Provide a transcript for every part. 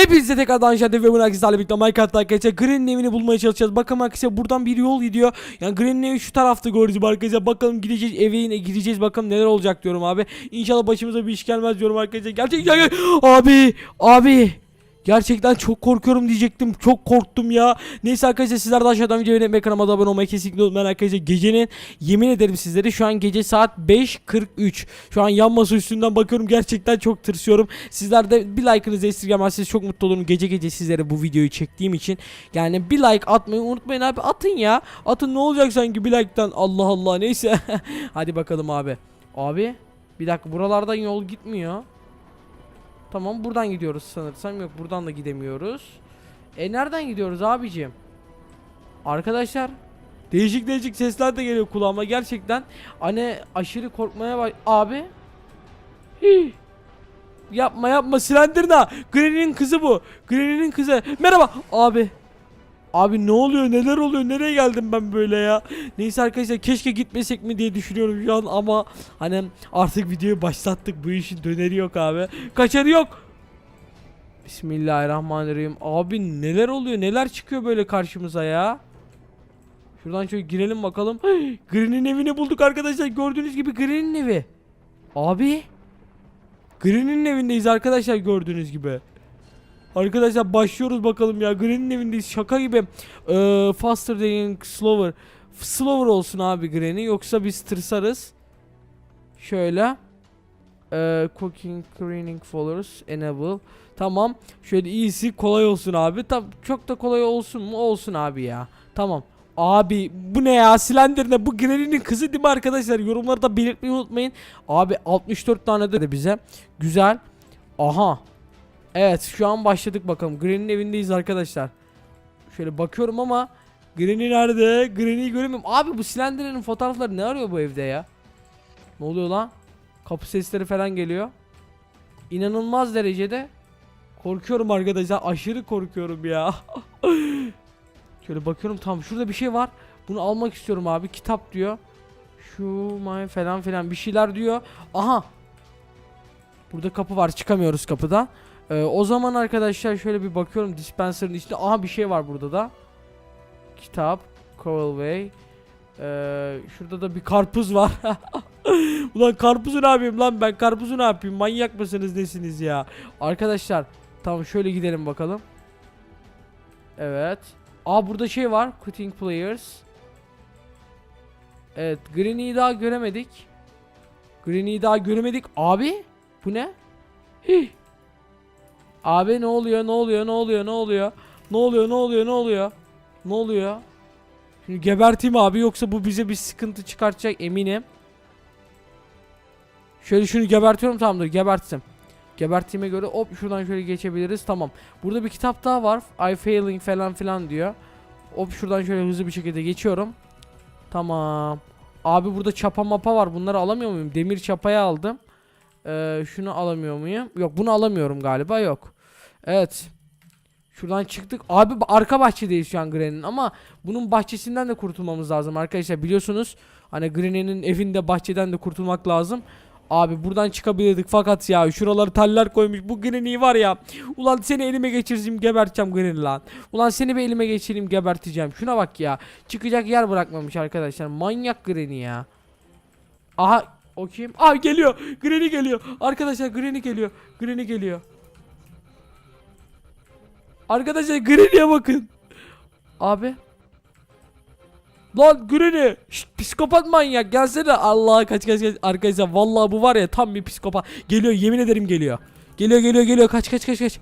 Hepinize tekrardan şahane ve bunu herkeslerle birlikte Minecraft'ta arkadaşlar Green'in evini bulmaya çalışacağız. Bakalım arkadaşlar buradan bir yol gidiyor. Yani Green'in evi şu tarafta gördüğünüz arkadaşlar. Bakalım gideceğiz eve gideceğiz bakalım neler olacak diyorum abi. İnşallah başımıza bir iş gelmez diyorum arkadaşlar. Gerçekten abi abi Gerçekten çok korkuyorum diyecektim. Çok korktum ya. Neyse arkadaşlar sizler de aşağıdan videoyu beğenmeyi kanalıma da abone olmayı kesinlikle unutmayın arkadaşlar. Gecenin yemin ederim sizlere şu an gece saat 5.43. Şu an yan masa üstünden bakıyorum. Gerçekten çok tırsıyorum. Sizler de bir like'ınızı esirgemezseniz çok mutlu olurum. Gece gece sizlere bu videoyu çektiğim için. Yani bir like atmayı unutmayın abi. Atın ya. Atın ne olacak sanki bir like'tan. Allah Allah neyse. Hadi bakalım abi. Abi bir dakika buralardan yol gitmiyor. Tamam buradan gidiyoruz sanırsam yok buradan da gidemiyoruz. E nereden gidiyoruz abicim? Arkadaşlar değişik değişik sesler de geliyor kulağıma gerçekten. Hani aşırı korkmaya bak abi. Hii. Yapma yapma Slenderna. Granny'nin kızı bu. Granny'nin kızı. Merhaba abi. Abi ne oluyor neler oluyor nereye geldim ben böyle ya? Neyse arkadaşlar keşke gitmesek mi diye düşünüyorum şu an ama Hani artık videoyu başlattık bu işin döneri yok abi. Kaçarı yok. Bismillahirrahmanirrahim. Abi neler oluyor neler çıkıyor böyle karşımıza ya? Şuradan şöyle girelim bakalım. Green'in evini bulduk arkadaşlar. Gördüğünüz gibi Green'in evi. Abi Green'in evindeyiz arkadaşlar gördüğünüz gibi Arkadaşlar başlıyoruz bakalım ya. Granny'nin evindeyiz. Şaka gibi. Ee, faster than slower. Slower olsun abi Granny. Yoksa biz tırsarız. Şöyle. Ee, cooking, cleaning follows, enable. Tamam. Şöyle iyisi kolay olsun abi. Tam çok da kolay olsun mu? Olsun abi ya. Tamam. Abi bu ne ya? Slender ne? Bu Granny'nin kızı değil mi arkadaşlar? Yorumlarda belirtmeyi unutmayın. Abi 64 tane de bize. Güzel. Aha. Evet şu an başladık bakalım. Granny'nin evindeyiz arkadaşlar. Şöyle bakıyorum ama Granny nerede? Granny'yi göremiyorum. Abi bu Slender'ın fotoğrafları ne arıyor bu evde ya? Ne oluyor lan? Kapı sesleri falan geliyor. İnanılmaz derecede korkuyorum arkadaşlar. Aşırı korkuyorum ya. Şöyle bakıyorum tam şurada bir şey var. Bunu almak istiyorum abi. Kitap diyor. Şu may falan filan bir şeyler diyor. Aha. Burada kapı var. Çıkamıyoruz kapıdan. Ee, o zaman arkadaşlar şöyle bir bakıyorum dispenser'ın içinde. Aha bir şey var burada da. Kitap. Cowlway. Ee, şurada da bir karpuz var. Ulan karpuzu ne yapayım lan ben karpuzu ne yapayım manyak mısınız nesiniz ya Arkadaşlar tamam şöyle gidelim bakalım Evet Aa burada şey var Cutting Players Evet Greeny'yi daha göremedik Greeny'yi daha göremedik Abi bu ne Hih. Abi ne oluyor ne oluyor ne oluyor ne oluyor? Ne oluyor ne oluyor ne oluyor? Ne oluyor? Şimdi geberteyim abi yoksa bu bize bir sıkıntı çıkartacak eminim. Şöyle şunu gebertiyorum tamamdır geberttim Geberttiğime göre hop şuradan şöyle geçebiliriz tamam. Burada bir kitap daha var I failing falan filan diyor. Hop şuradan şöyle hızlı bir şekilde geçiyorum. Tamam. Abi burada çapa mapa var bunları alamıyor muyum? Demir çapayı aldım ee, şunu alamıyor muyum? Yok bunu alamıyorum galiba yok. Evet. Şuradan çıktık. Abi arka bahçedeyiz şu an Granny'nin ama bunun bahçesinden de kurtulmamız lazım arkadaşlar. Biliyorsunuz hani Granny'nin evinde bahçeden de kurtulmak lazım. Abi buradan çıkabilirdik fakat ya şuraları taller koymuş. Bu Granny var ya. Ulan seni elime geçireceğim geberteceğim Granny lan. Ulan seni bir elime geçireyim geberteceğim. Şuna bak ya. Çıkacak yer bırakmamış arkadaşlar. Manyak Granny ya. Aha o kim? Aa geliyor. Granny geliyor. Arkadaşlar Granny geliyor. Granny geliyor. Arkadaşlar Granny'e bakın. Abi. Lan Granny. Şşt, psikopat manyak gelsene. Allah kaç kaç kaç. Arkadaşlar vallahi bu var ya tam bir psikopat. Geliyor yemin ederim geliyor. Geliyor geliyor geliyor. Kaç kaç kaç kaç.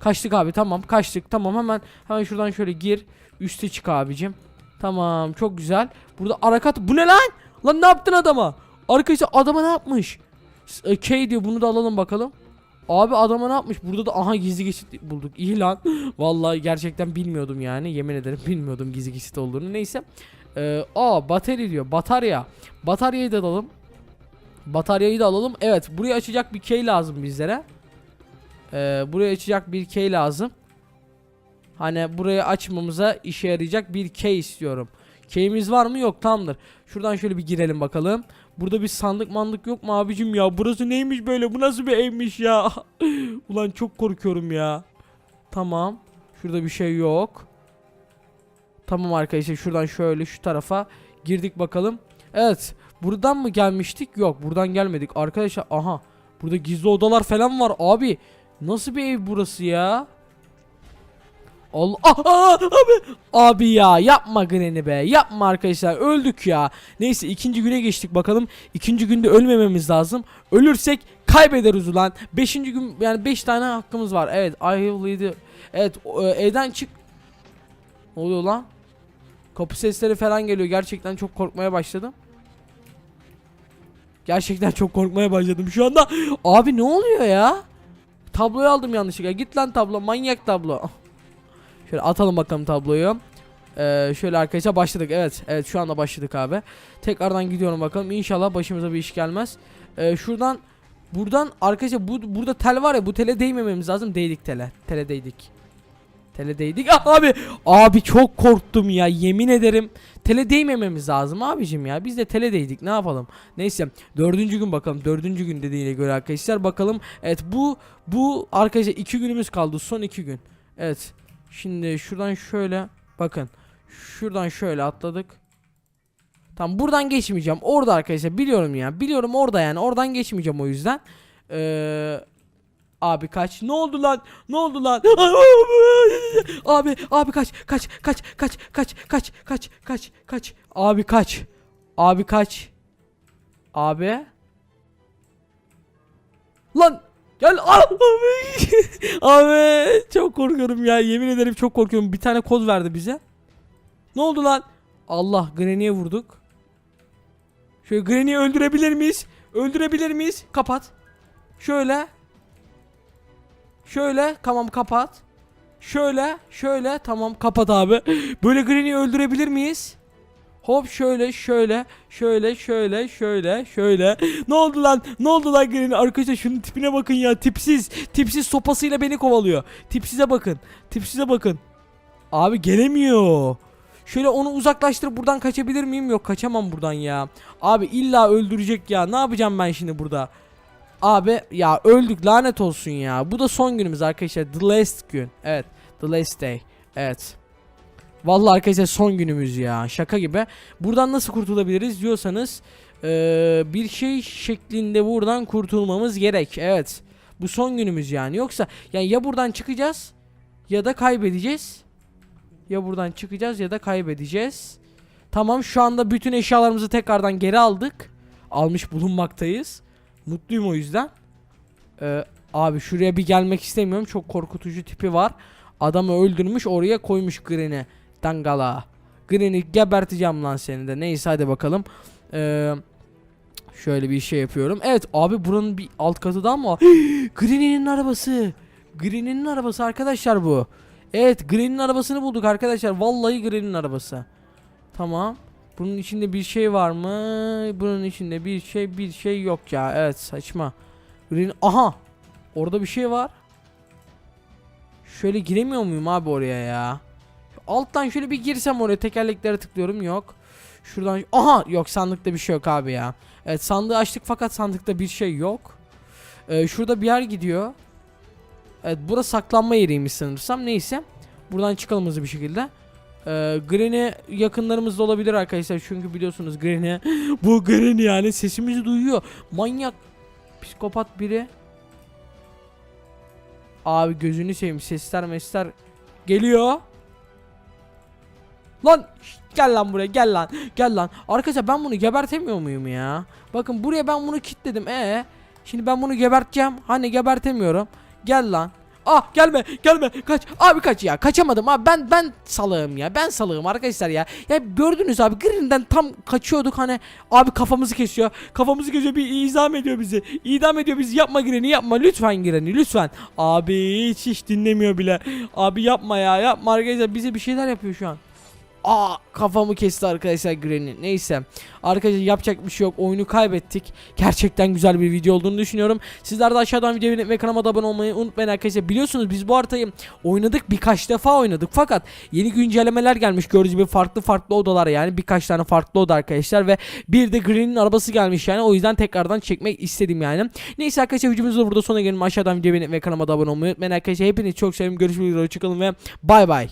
Kaçtık abi tamam kaçtık. Tamam hemen hemen şuradan şöyle gir. Üste çık abicim. Tamam çok güzel. Burada arakat. Bu ne lan? Lan ne yaptın adama? Arkadaşlar adama ne yapmış? E, K diyor bunu da alalım bakalım. Abi adama ne yapmış? Burada da aha gizli geçit bulduk. İyi lan. Vallahi gerçekten bilmiyordum yani. Yemin ederim bilmiyordum gizli geçit olduğunu. Neyse. Ee, aa batarya diyor. Batarya. Bataryayı da alalım. Bataryayı da alalım. Evet buraya açacak bir key lazım bizlere. Ee, buraya açacak bir key lazım. Hani burayı açmamıza işe yarayacak bir key istiyorum. Key'imiz var mı? Yok tamamdır. Şuradan şöyle bir girelim bakalım. Burada bir sandık mandık yok mu abicim ya? Burası neymiş böyle? Bu nasıl bir evmiş ya? Ulan çok korkuyorum ya. Tamam. Şurada bir şey yok. Tamam arkadaşlar şuradan şöyle şu tarafa girdik bakalım. Evet. Buradan mı gelmiştik? Yok buradan gelmedik. Arkadaşlar aha. Burada gizli odalar falan var abi. Nasıl bir ev burası ya? Allah ah, ah, abi. Abi ya yapma Granny be. Yapma arkadaşlar öldük ya. Neyse ikinci güne geçtik bakalım. İkinci günde ölmememiz lazım. Ölürsek kaybederiz ulan. Beşinci gün yani beş tane hakkımız var. Evet I evet e, evden çık. Ne oluyor lan? Kapı sesleri falan geliyor. Gerçekten çok korkmaya başladım. Gerçekten çok korkmaya başladım şu anda. Abi ne oluyor ya? Tabloyu aldım yanlışlıkla. Git lan tablo manyak tablo Şöyle atalım bakalım tabloyu. Ee, şöyle arkadaşlar başladık. Evet, evet şu anda başladık abi. Tekrardan gidiyorum bakalım. İnşallah başımıza bir iş gelmez. Ee, şuradan buradan arkadaşlar bu burada tel var ya bu tele değmememiz lazım. Değdik tele. Tele değdik. Tele değdik. Ah, abi abi çok korktum ya yemin ederim. Tele değmememiz lazım abicim ya. Biz de tele değdik. Ne yapalım? Neyse. Dördüncü gün bakalım. Dördüncü gün dediğine göre arkadaşlar bakalım. Evet bu bu arkadaşlar iki günümüz kaldı. Son iki gün. Evet. Şimdi şuradan şöyle bakın. Şuradan şöyle atladık. Tam buradan geçmeyeceğim. Orada arkadaşlar biliyorum ya. Biliyorum orada yani. Oradan geçmeyeceğim o yüzden. Ee, abi kaç. Ne oldu lan? Ne oldu lan? abi abi kaç. Kaç kaç kaç kaç kaç kaç kaç kaç. Abi kaç. Abi kaç. Abi. Lan Gel abi. abi çok korkuyorum ya. Yemin ederim çok korkuyorum. Bir tane kod verdi bize. Ne oldu lan? Allah Granny'e vurduk. Şöyle Granny'yi öldürebilir miyiz? Öldürebilir miyiz? Kapat. Şöyle. Şöyle. Tamam kapat. Şöyle. Şöyle. Tamam kapat abi. Böyle Granny'yi öldürebilir miyiz? Hop şöyle şöyle şöyle şöyle şöyle şöyle. Ne oldu lan? Ne oldu lan Granny? Arkadaşlar şunun tipine bakın ya. Tipsiz. Tipsiz sopasıyla beni kovalıyor. Tipsize bakın. Tipsize bakın. Abi gelemiyor. Şöyle onu uzaklaştırıp buradan kaçabilir miyim? Yok kaçamam buradan ya. Abi illa öldürecek ya. Ne yapacağım ben şimdi burada? Abi ya öldük lanet olsun ya. Bu da son günümüz arkadaşlar. The last gün. Evet. The last day. Evet. Vallahi arkadaşlar son günümüz ya. Şaka gibi. Buradan nasıl kurtulabiliriz diyorsanız eee, bir şey şeklinde buradan kurtulmamız gerek. Evet. Bu son günümüz yani. Yoksa yani ya buradan çıkacağız ya da kaybedeceğiz. Ya buradan çıkacağız ya da kaybedeceğiz. Tamam şu anda bütün eşyalarımızı tekrardan geri aldık. Almış bulunmaktayız. Mutluyum o yüzden. Ee, abi şuraya bir gelmek istemiyorum. Çok korkutucu tipi var. Adamı öldürmüş oraya koymuş Gren'i. Dangala. Gren'i geberteceğim lan seni de. Neyse hadi bakalım. Ee, şöyle bir şey yapıyorum. Evet abi buranın bir alt katı daha mı var? Granny'nin arabası. Granny'nin arabası arkadaşlar bu. Evet Granny'nin arabasını bulduk arkadaşlar. Vallahi Granny'nin arabası. Tamam. Bunun içinde bir şey var mı? Bunun içinde bir şey bir şey yok ya. Evet saçma. Granny aha. Orada bir şey var. Şöyle giremiyor muyum abi oraya ya? Alttan şöyle bir girsem oraya tekerleklere tıklıyorum yok. Şuradan aha yok sandıkta bir şey yok abi ya. Evet sandığı açtık fakat sandıkta bir şey yok. Ee, şurada bir yer gidiyor. Evet burası saklanma yeriymiş sanırsam neyse. Buradan çıkalım hızlı bir şekilde. Ee, Granny yakınlarımızda olabilir arkadaşlar çünkü biliyorsunuz Granny bu Granny yani sesimizi duyuyor. Manyak psikopat biri. Abi gözünü seveyim sesler mesler geliyor. Lan şşt, gel lan buraya gel lan gel lan. Arkadaşlar ben bunu gebertemiyor muyum ya? Bakın buraya ben bunu kilitledim. E şimdi ben bunu geberteceğim. Hani gebertemiyorum. Gel lan. Ah gelme gelme. Kaç. Abi kaç ya. Kaçamadım. Abi ben ben salığım ya. Ben salığım arkadaşlar ya. Ya gördünüz abi Green'den tam kaçıyorduk. Hani abi kafamızı kesiyor. Kafamızı kesiyor. Bir idam ediyor bizi. İdam ediyor bizi. Yapma Green'i yapma. Lütfen Green'i lütfen. Abi hiç hiç dinlemiyor bile. Abi yapma ya yapma. Arkadaşlar bize bir şeyler yapıyor şu an Aa kafamı kesti arkadaşlar Granny. Neyse. Arkadaşlar yapacak bir şey yok. Oyunu kaybettik. Gerçekten güzel bir video olduğunu düşünüyorum. Sizler de aşağıdan videoyu beğenip ve kanalıma da abone olmayı unutmayın arkadaşlar. Biliyorsunuz biz bu haritayı oynadık birkaç defa oynadık. Fakat yeni güncellemeler gelmiş. Gördüğünüz gibi farklı farklı odalar yani. Birkaç tane farklı oda arkadaşlar ve bir de Green'in arabası gelmiş yani. O yüzden tekrardan çekmek istedim yani. Neyse arkadaşlar videomuzda burada sona gelelim. Aşağıdan videoyu beğenip ve kanalıma da abone olmayı unutmayın arkadaşlar. Hepinizi çok seviyorum. Görüşmek üzere. Hoşçakalın ve bay bay.